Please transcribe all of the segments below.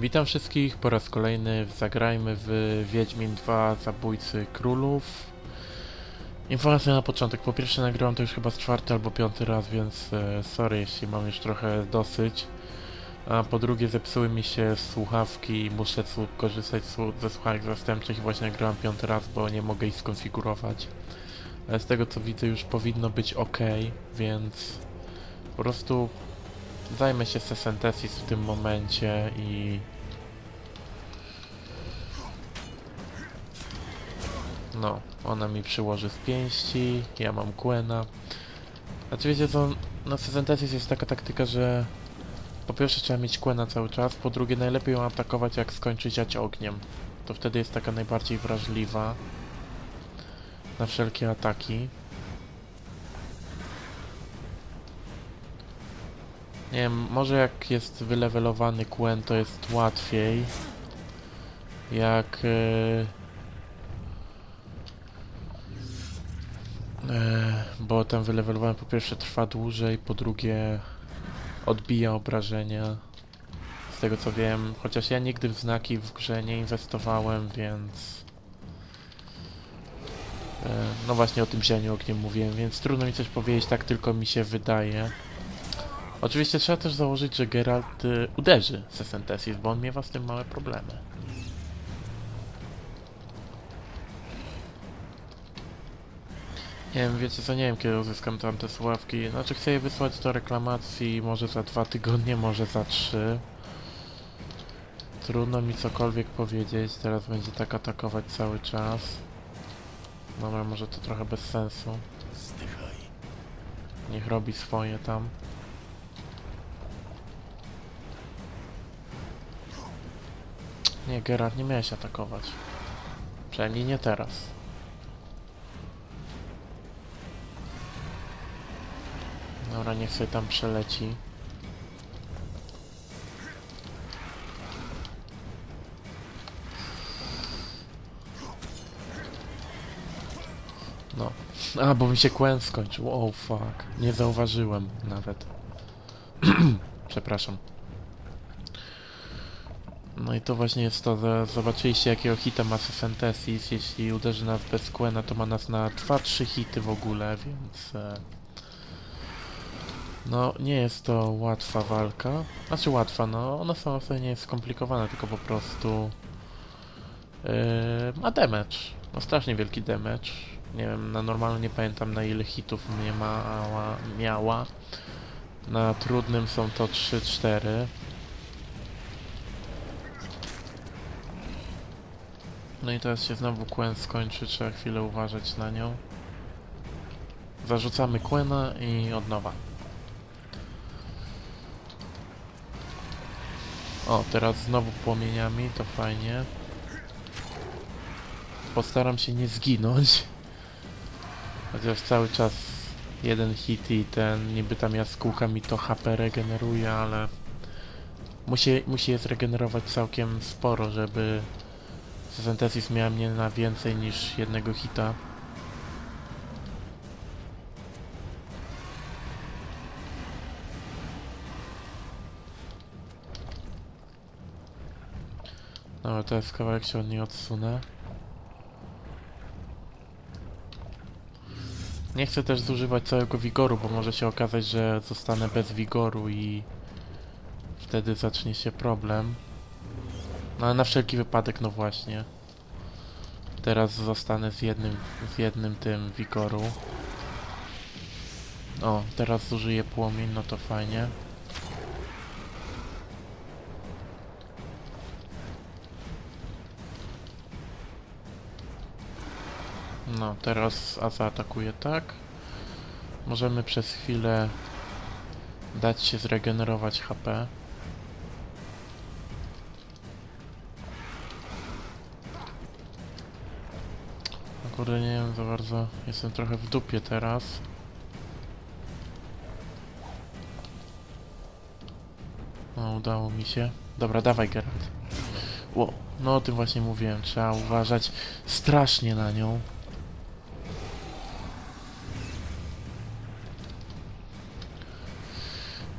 Witam wszystkich po raz kolejny. Zagrajmy w Wiedźmin 2 Zabójcy Królów. Informacja na początek. Po pierwsze nagrałem to już chyba z czwarty albo piąty raz, więc e, sorry jeśli mam już trochę dosyć. A po drugie zepsuły mi się słuchawki i muszę korzystać ze słuchawek zastępczych i właśnie nagrałem piąty raz, bo nie mogę ich skonfigurować. Ale z tego co widzę już powinno być ok, więc po prostu Zajmę się Sesentesis w tym momencie i... No, ona mi przyłoży z pięści, ja mam Quena. Znaczy wiecie co, na Sesentesis jest taka taktyka, że po pierwsze trzeba mieć Quena cały czas, po drugie najlepiej ją atakować jak skończy ziać ogniem. To wtedy jest taka najbardziej wrażliwa na wszelkie ataki. Nie wiem, może jak jest wylewelowany Quen to jest łatwiej. Jak... E, bo tam wylewelowany po pierwsze trwa dłużej, po drugie odbija obrażenia. Z tego co wiem, chociaż ja nigdy w znaki w grze nie inwestowałem, więc... E, no właśnie o tym zianiu ogniem mówiłem, więc trudno mi coś powiedzieć, tak tylko mi się wydaje. Oczywiście trzeba też założyć, że Geralt y, uderzy Sesentesis, bo on miewa z tym małe problemy. Nie wiem, wiecie co, nie wiem kiedy uzyskam tam te sławki. Znaczy chcę je wysłać do reklamacji może za dwa tygodnie, może za trzy. Trudno mi cokolwiek powiedzieć, teraz będzie tak atakować cały czas. Dobra, może to trochę bez sensu. Niech robi swoje tam. Nie, Gerard, nie miałeś atakować. Przynajmniej nie teraz. Dobra, niech sobie tam przeleci. No. A, bo mi się Quen skończył. Oh fuck. Nie zauważyłem nawet. Przepraszam. No i to właśnie jest to, że zobaczyliście jakiego hita ma Sesentesis. Jeśli uderzy nas bez Quena, to ma nas na 2-3 hity w ogóle, więc... E, no, nie jest to łatwa walka. Znaczy łatwa, no, ona sama sobie nie jest skomplikowana, tylko po prostu... E, ma damage. No strasznie wielki damage. Nie wiem, na normalnie nie pamiętam na ile hitów mnie mała, miała. Na trudnym są to 3-4. No i teraz się znowu Quen skończy, trzeba chwilę uważać na nią. Zarzucamy Quena i od nowa. O, teraz znowu płomieniami, to fajnie. Postaram się nie zginąć. Chociaż cały czas jeden hit i ten, niby tam jaskółka mi to HP regeneruje, ale... Musi, musi je zregenerować całkiem sporo, żeby Synthesis miała mnie na więcej niż jednego hita. No, teraz kawałek się od niej odsunę. Nie chcę też zużywać całego wigoru, bo może się okazać, że zostanę bez wigoru i wtedy zacznie się problem. No ale na wszelki wypadek, no właśnie. Teraz zostanę z jednym, z jednym tym wigoru. O, teraz zużyję płomień, no to fajnie. No, teraz A zaatakuje tak. Możemy przez chwilę dać się zregenerować HP. Kurde, nie wiem za bardzo. Jestem trochę w dupie teraz. No, udało mi się. Dobra, dawaj Geralt. Ło, no o tym właśnie mówiłem. Trzeba uważać strasznie na nią.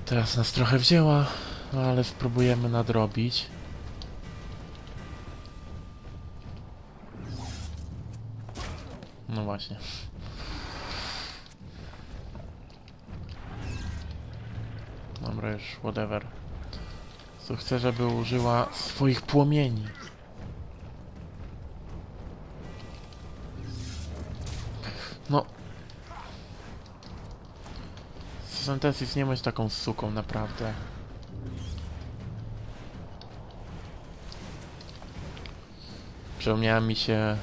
Teraz nas trochę wzięła, no ale spróbujemy nadrobić. Właśnie. Dobra, już whatever. Co chcę, żeby użyła swoich płomieni. No. Syntesis nie bądź taką suką, naprawdę. Przypomniała mi się...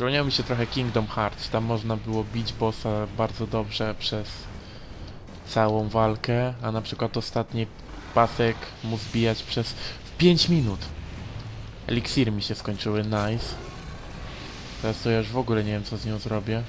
Przypomniał mi się trochę Kingdom Hearts. Tam można było bić bossa bardzo dobrze przez całą walkę, a na przykład ostatni pasek mu zbijać przez 5 minut. Eliksiry mi się skończyły, nice. Teraz to ja już w ogóle nie wiem co z nią zrobię.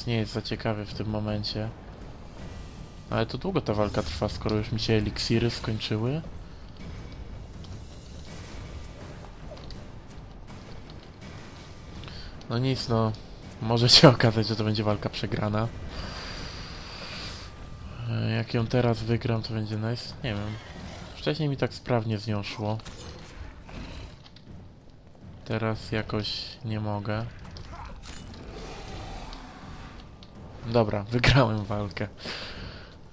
Nie jest, nie jest za ciekawy w tym momencie. Ale to długo ta walka trwa, skoro już mi się eliksiry skończyły. No nic, no. Może się okazać, że to będzie walka przegrana. E, Jak ją teraz wygram, to będzie nice. Nie wiem. Wcześniej mi tak sprawnie z nią szło. Teraz jakoś nie mogę. Dobra, wygrałem walkę.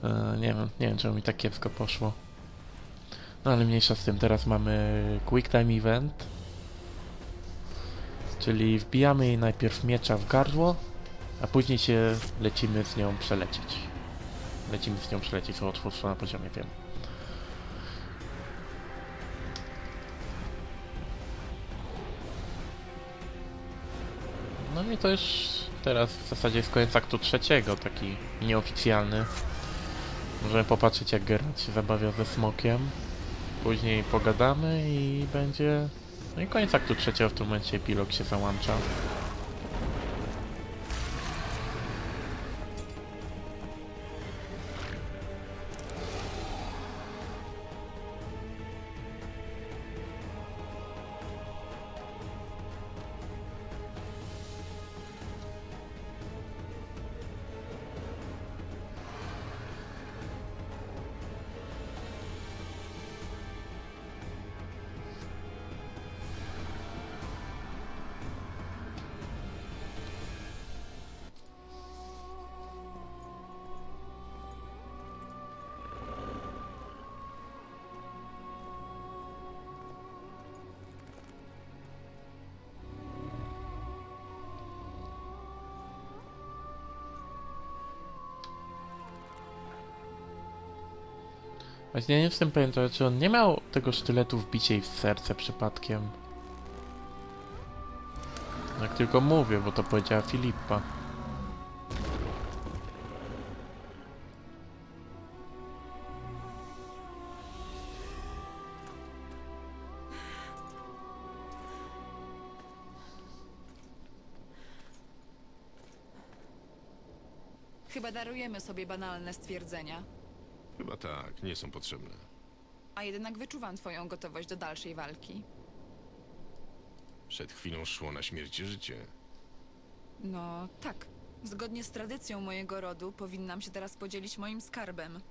E, nie wiem, nie wiem czemu mi tak kiepsko poszło. No ale mniejsza z tym, teraz mamy Quick Time Event. Czyli wbijamy jej najpierw miecza w gardło, a później się lecimy z nią przelecieć. Lecimy z nią przelecieć, co łatwo na poziomie, wiem. No i to już teraz w zasadzie jest koniec aktu trzeciego, taki nieoficjalny. Możemy popatrzeć jak Geralt się zabawia ze smokiem. Później pogadamy i będzie... No i koniec aktu trzeciego, w tym momencie epilog się załącza. Właśnie nie jestem pewien, to, czy on nie miał tego sztyletu wbicia jej w serce przypadkiem. Jak tylko mówię, bo to powiedziała Filipa. Chyba darujemy sobie banalne stwierdzenia, Chyba tak, nie są potrzebne. a jednak wyczuwam twoją gotowość do dalszej walki. Przed chwilą szło na śmierć i życie. No tak. Zgodnie z tradycją mojego rodu powinnam się teraz podzielić moim skarbem.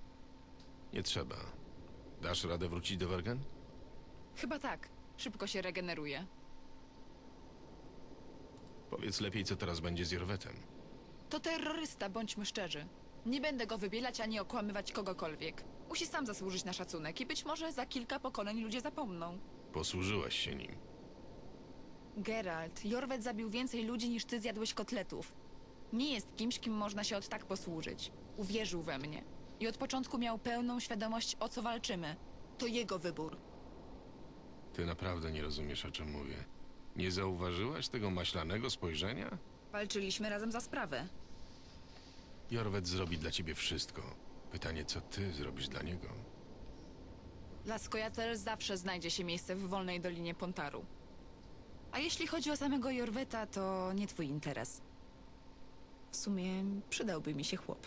Nie trzeba. Dasz radę wrócić do Wergen? Chyba tak. Szybko się regeneruje. Powiedz lepiej, co teraz będzie z Jorwetem. To terrorysta, bądźmy szczerzy. Nie będę go wybielać ani okłamywać kogokolwiek. Musi sam zasłużyć na szacunek i być może za kilka pokoleń ludzie zapomną. Posłużyłaś się nim. Geralt, Jorwet zabił więcej ludzi niż ty zjadłeś kotletów. Nie jest kimś, kim można się od tak posłużyć. Uwierzył we mnie. I od początku miał pełną świadomość, o co walczymy. To jego wybór. Ty naprawdę nie rozumiesz, o czym mówię. Nie zauważyłaś tego maślanego spojrzenia? Walczyliśmy razem za sprawę. Jorwet zrobi dla ciebie wszystko. Pytanie, co ty zrobisz dla niego? Dla Skojatel zawsze znajdzie się miejsce w wolnej dolinie Pontaru. A jeśli chodzi o samego Jorweta, to nie twój interes. W sumie przydałby mi się chłop.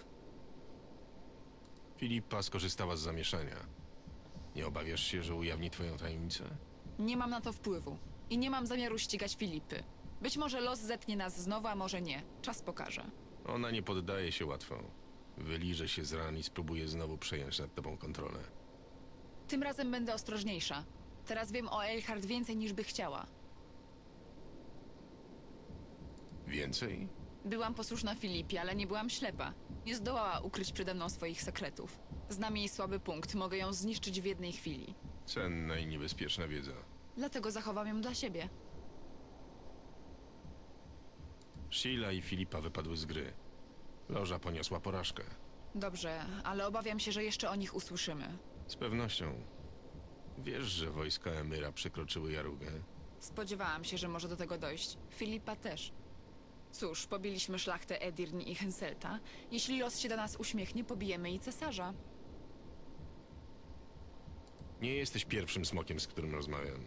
Filipa skorzystała z zamieszania. Nie obawiasz się, że ujawni twoją tajemnicę? Nie mam na to wpływu. I nie mam zamiaru ścigać Filipy. Być może los zetnie nas znowu, a może nie. Czas pokaże. Ona nie poddaje się łatwo. Wyliżę się z ran i spróbuję znowu przejąć nad tobą kontrolę. Tym razem będę ostrożniejsza. Teraz wiem o Elhard więcej niż by chciała. Więcej? Byłam posłuszna Filipie, ale nie byłam ślepa. Nie zdołała ukryć przede mną swoich sekretów. Znam jej słaby punkt, mogę ją zniszczyć w jednej chwili. Cenna i niebezpieczna wiedza. Dlatego zachowam ją dla siebie. Sheila i Filipa wypadły z gry. Loża poniosła porażkę. Dobrze, ale obawiam się, że jeszcze o nich usłyszymy. Z pewnością. Wiesz, że wojska Emyra przekroczyły Jarugę? Spodziewałam się, że może do tego dojść. Filipa też. Cóż, pobiliśmy szlachtę Edirn i Henselta. Jeśli los się do nas uśmiechnie, pobijemy i cesarza. Nie jesteś pierwszym smokiem, z którym rozmawiam.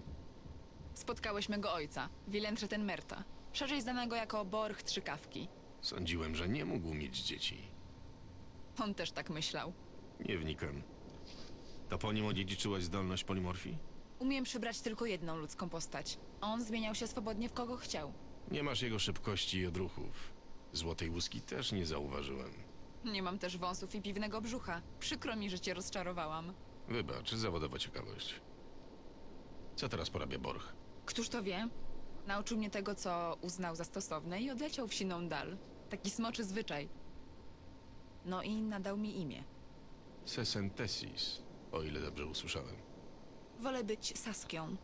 Spotkałeś mego ojca, Wilentreten Merta, szerzej znanego jako Borch Trzykawki. Sądziłem, że nie mógł mieć dzieci. On też tak myślał. Nie wnikam. To po nim odziedziczyłaś zdolność polimorfii? Umiem przybrać tylko jedną ludzką postać. On zmieniał się swobodnie w kogo chciał. Nie masz jego szybkości i odruchów. Złotej łuski też nie zauważyłem. Nie mam też wąsów i piwnego brzucha. Przykro mi, że cię rozczarowałam. Wybacz, zawodowa ciekawość. Co teraz porabia Borch? Któż to wie? Nauczył mnie tego, co uznał za stosowne i odleciał w siną dal. Taki smoczy zwyczaj. No i nadał mi imię. Sesentesis, o ile dobrze usłyszałem. Wolę być Saskią.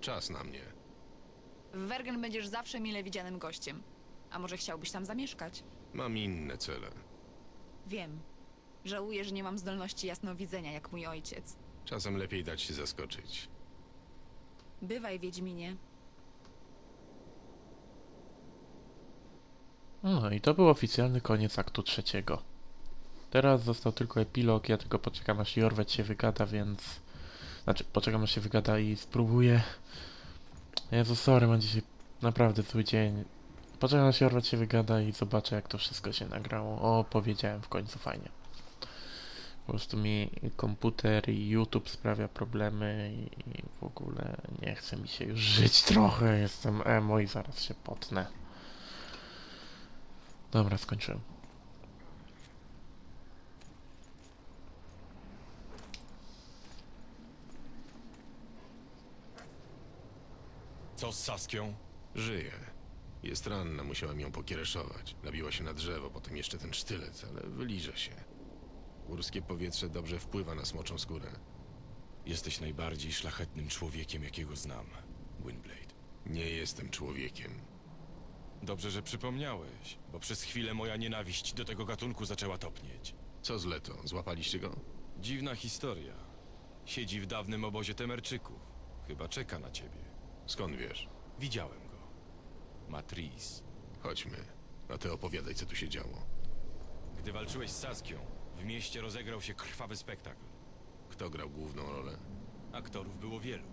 Czas na mnie. W Wergen będziesz zawsze mile widzianym gościem. A może chciałbyś tam zamieszkać? Mam inne cele. Wiem. Żałuję, że nie mam zdolności jasnowidzenia jak mój ojciec. Czasem lepiej dać się zaskoczyć. Bywaj, Wiedźminie. No i to był oficjalny koniec aktu trzeciego. Teraz został tylko epilog, ja tylko poczekam aż Jorwet się wygada, więc... Znaczy, poczekam aż się wygada i spróbuję... Jezu, sorry, mam dzisiaj naprawdę zły dzień. Poczekam aż Jorwet się wygada i zobaczę jak to wszystko się nagrało. O, powiedziałem w końcu fajnie. Po prostu mi komputer i YouTube sprawia problemy i w ogóle nie chce mi się już żyć trochę. Jestem emo i zaraz się potnę. Dobra, skończyłem. Co z Saskią? Żyje. Jest ranna, musiałem ją pokiereszować. Nabiła się na drzewo, potem jeszcze ten sztylet, ale wyliże się. Górskie powietrze dobrze wpływa na smoczą skórę. Jesteś najbardziej szlachetnym człowiekiem, jakiego znam, Gwynblade. Nie jestem człowiekiem. Dobrze, że przypomniałeś, bo przez chwilę moja nienawiść do tego gatunku zaczęła topnieć. Co z Leto? Złapaliście go? Dziwna historia. Siedzi w dawnym obozie Temerczyków. Chyba czeka na ciebie. Skąd wiesz? Widziałem go. Matris. Chodźmy. A ty opowiadaj, co tu się działo. Gdy walczyłeś z Saskią, w mieście rozegrał się krwawy spektakl. Kto grał główną rolę? Aktorów było wielu.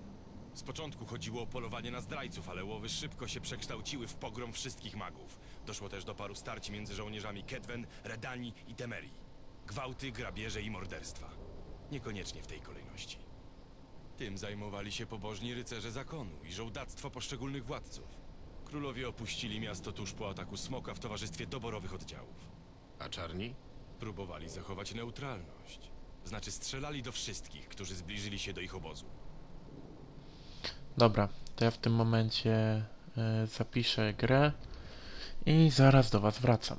Z początku chodziło o polowanie na zdrajców, ale łowy szybko się przekształciły w pogrom wszystkich magów. Doszło też do paru starć między żołnierzami Kedwen, Redani i Temerii. Gwałty, grabieże i morderstwa. Niekoniecznie w tej kolejności. Tym zajmowali się pobożni rycerze zakonu i żołdactwo poszczególnych władców. Królowie opuścili miasto tuż po ataku smoka w towarzystwie doborowych oddziałów. A czarni? Próbowali zachować neutralność. Znaczy strzelali do wszystkich, którzy zbliżyli się do ich obozu. Dobra, to ja w tym momencie e, zapiszę grę i zaraz do Was wracam.